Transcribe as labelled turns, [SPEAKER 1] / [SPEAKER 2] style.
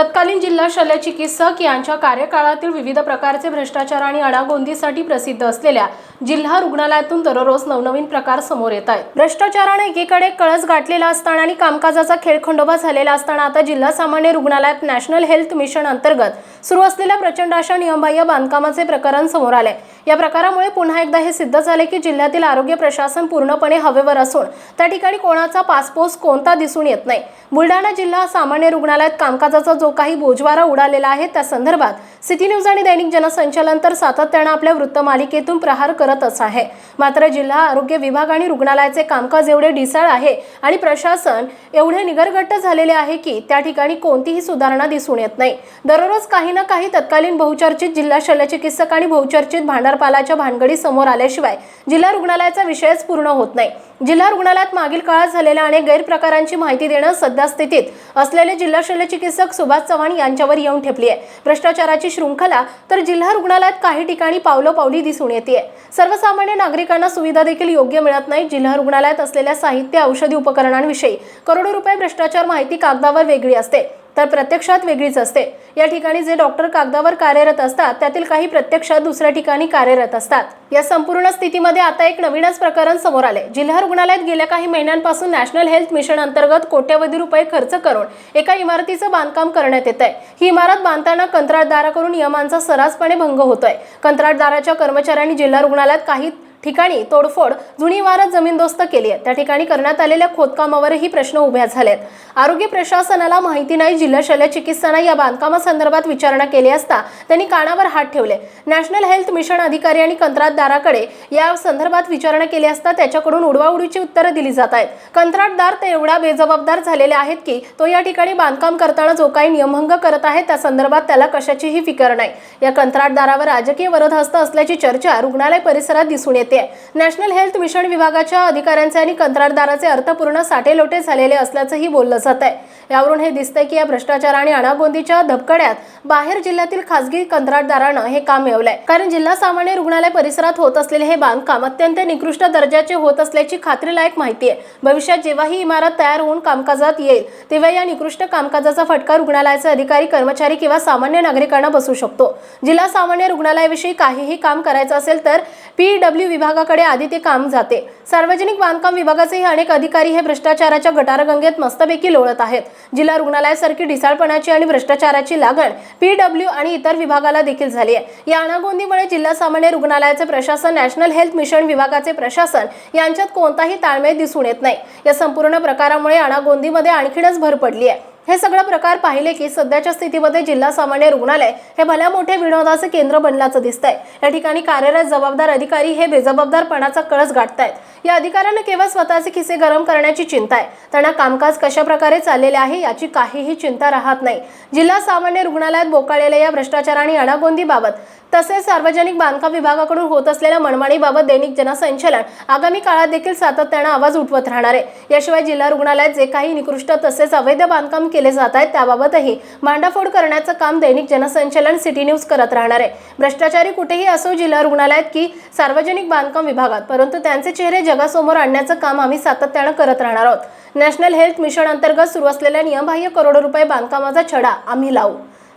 [SPEAKER 1] तत्कालीन जिल्हा शल्य चिकित्सक यांच्या कार्यकाळातील विविध प्रकारचे भ्रष्टाचार आणि अडागोंदीसाठी प्रसिद्ध असलेल्या जिल्हा रुग्णालयातून दररोज नवनवीन प्रकार समोर येत आहेत. भ्रष्टाचाराने एकीकडे कळस गाठलेला असताना आणि कामकाजाचा खेळखंडोबा झालेला असताना आता जिल्हा सामान्य रुग्णालयात नॅशनल हेल्थ मिशन अंतर्गत सुरू असलेल्या प्रचंड अशा नियमबाह्य बांधकामाचे प्रकरण समोर आले. या प्रकारामुळे पुन्हा एकदा हे सिद्ध झाले की जिल्ह्यातील आरोग्य प्रशासन पूर्णपणे हवेवर असून त्या ठिकाणी कोणाचा पासपोर्ट कोणता दिसून येत नाही. बुलढाणा जिल्हा सामान्य रुग्णालयात कामकाजाचा जो काही बोजवारा उडालेला आहे. त्या संदर्भात सिटी न्यूज आणि दैनिक जनसंचालन तर सातत्यानं आपल्या वृत्तमालिकेतून प्रहार करतच आहे. मात्र जिल्हा आरोग्य विभाग आणि रुग्णालयाचे कामकाज एवढे ढिसाळ आहे आणि प्रशासन एवढे निगरगट्ट झालेले आहे की त्या ठिकाणी कोणतीही सुधारणा दिसून येत नाही. दररोज काही ना काही तत्कालीन बहुचर्चित जिल्हा शल्यचिकित्सक आणि बहुचर्चित भांडारपालाच्या भानगडी समोर आल्याशिवाय जिल्हा रुग्णालयाचा विषयच पूर्ण होत नाही. जिल्हा रुग्णालयात मागील काळात झालेल्या अनेक गैरप्रकारांची माहिती देणं सध्या स्थितीत असलेले जिल्हा शल्यचिकित्सक सुभाष चव्हाण यांच्यावर येऊन ठेपली आहे. भ्रष्टाचाराची शृंखला तर जिल्हा रुग्णालयात काही ठिकाणी पावलोपावली दिसून येते. सर्वसामान्य नागरिकांना सुविधा देखील योग्य मिळत नाही. जिल्हा रुग्णालयात असलेल्या साहित्य औषधी उपकरणांविषयी करोडो रुपये भ्रष्टाचार माहिती कागदावर वेगळी असते. तर प्रत्यक्षात वेगळीच असते. या ठिकाणी जे डॉक्टर कागदावर कार्यरत असतात त्यातील काही प्रत्यक्षात दुसऱ्या ठिकाणी कार्यरत असतात. या संपूर्ण स्थितीमध्ये आता एक नवीनच प्रकरण समोर आले. जिल्हा रुग्णालयात गेल्या काही महिन्यांपासून नॅशनल हेल्थ मिशन अंतर्गत कोट्यवधी रुपये खर्च करून एका इमारतीचं बांधकाम करण्यात येत आहे ही इमारत बांधताना कंत्राटदाराकडून नियमांचा सर्रासपणे भंग होतोय. कंत्राटदाराच्या कर्मचाऱ्यांनी जिल्हा रुग्णालयात काही ठिकाणी तोडफोड जुनी इमारत जमीनदोस्त केली आहे त्या ठिकाणी करण्यात आलेल्या खोदकामावरही प्रश्न उभ्या झालेत. आरोग्य प्रशासनाला माहिती नाही जिल्हा शल्य चिकित्सानं या बांधकामासंदर्भात विचारणा केली असता त्यांनी कानावर हात ठेवले. नॅशनल हेल्थ मिशन अधिकारी आणि कंत्राटदाराकडे या संदर्भात विचारणा केली असता त्याच्याकडून उडवाउडीची उत्तरं दिली जात आहेत. कंत्राटदार ते एवढा बेजबाबदार झालेले आहेत की तो या ठिकाणी बांधकाम करताना जो काही नियमभंग करत आहे त्या संदर्भात त्याला कशाचीही फिकर नाही. या कंत्राटदारावर राजकीय वरदहस्त असल्याची चर्चा रुग्णालय परिसरात दिसून येते. नॅशनल हेल्थ मिशन विभागाच्या अधिकाऱ्यांचे आणि कंत्राटदाराचे अर्थपूर्ण साठेलोटे झालेले असल्याचंही बोललं जात आहे यावरून हे दिसतंय की या भ्रष्टाचार आणि अनागोंदीच्या धबकड्यात बाहेर जिल्ह्यातील खासगी कंत्राटदारानं हे काम मिळवलंय. कारण जिल्हा सामान्य रुग्णालय परिसरात होत असलेले हे बांधकाम अत्यंत निकृष्ट दर्जाचे होत असल्याची खात्रीलायक माहिती आहे. भविष्यात जेव्हा ही इमारत तयार होऊन कामकाजात येईल तेव्हा या निकृष्ट कामकाजाचा फटका रुग्णालयाचे अधिकारी कर्मचारी किंवा सामान्य नागरिकांना बसू शकतो. जिल्हा सामान्य रुग्णालयाविषयी काहीही काम करायचं असेल तर पी डब्ल्यू विभागाकडे आधी ते काम जाते. सार्वजनिक बांधकाम विभागाचेही अनेक अधिकारी हे भ्रष्टाचाराच्या गटारगंगेत मस्तपैकी लोळत आहेत. जिल्हा रुग्णालयासारखी ढिसाळपणाची आणि भ्रष्टाचाराची लागण पीडब्ल्यू आणि इतर विभागाला देखील झाली आहे. या अनागोंदीमुळे जिल्हा सामान्य रुग्णालयाचे प्रशासन नॅशनल हेल्थ मिशन विभागाचे प्रशासन यांच्यात कोणताही ताळमेळ दिसून येत नाही. या संपूर्ण प्रकारामुळे अनागोंदीमध्ये आणखीनच भर पडली आहे. हे सगळं प्रकार पाहिले की सध्याच्या स्थितीमध्ये जिल्हा सामान्य रुग्णालय हे भल्या मोठे विनोदाचे केंद्र बनल्याचं दिसतंय. या ठिकाणी कार्यरत जबाबदार अधिकारी हे बेजबाबदारपणाचा कळस गाठतायत. या अधिकाऱ्यांना केवळ स्वतःचे खिसे गरम करण्याची चिंता आहे. त्यांना कामकाज कशा प्रकारे चाललेले आहे याची काहीही चिंता राहत नाही. जिल्हा सामान्य रुग्णालयात बोकाळलेल्या या भ्रष्टाचार आणि अडागोंदीबाबत तसेच सार्वजनिक बांधकाम विभागाकडून होत असलेल्या मनमाणीबाबत दैनिक जनसंचलन आगामी काळात देखील सातत्यानं आवाज उठवत राहणार आहे. याशिवाय जिल्हा रुग्णालयात जे काही निकृष्ट तसेच अवैध बांधकाम केले जात आहेत त्याबाबतही भांडाफोड करण्याचं काम दैनिक जनसंचलन सिटी न्यूज करत राहणार आहे. भ्रष्टाचारी कुठेही असो जिल्हा रुग्णालयात की सार्वजनिक बांधकाम विभागात परंतु त्यांचे चेहरे जगासमोर आणण्याचं काम आम्ही सातत्यानं करत राहणार आहोत. नॅशनल हेल्थ मिशन अंतर्गत सुरू असलेल्या नियमबाह्य करोडो रुपये बांधकामाचा छडा आम्ही लावू.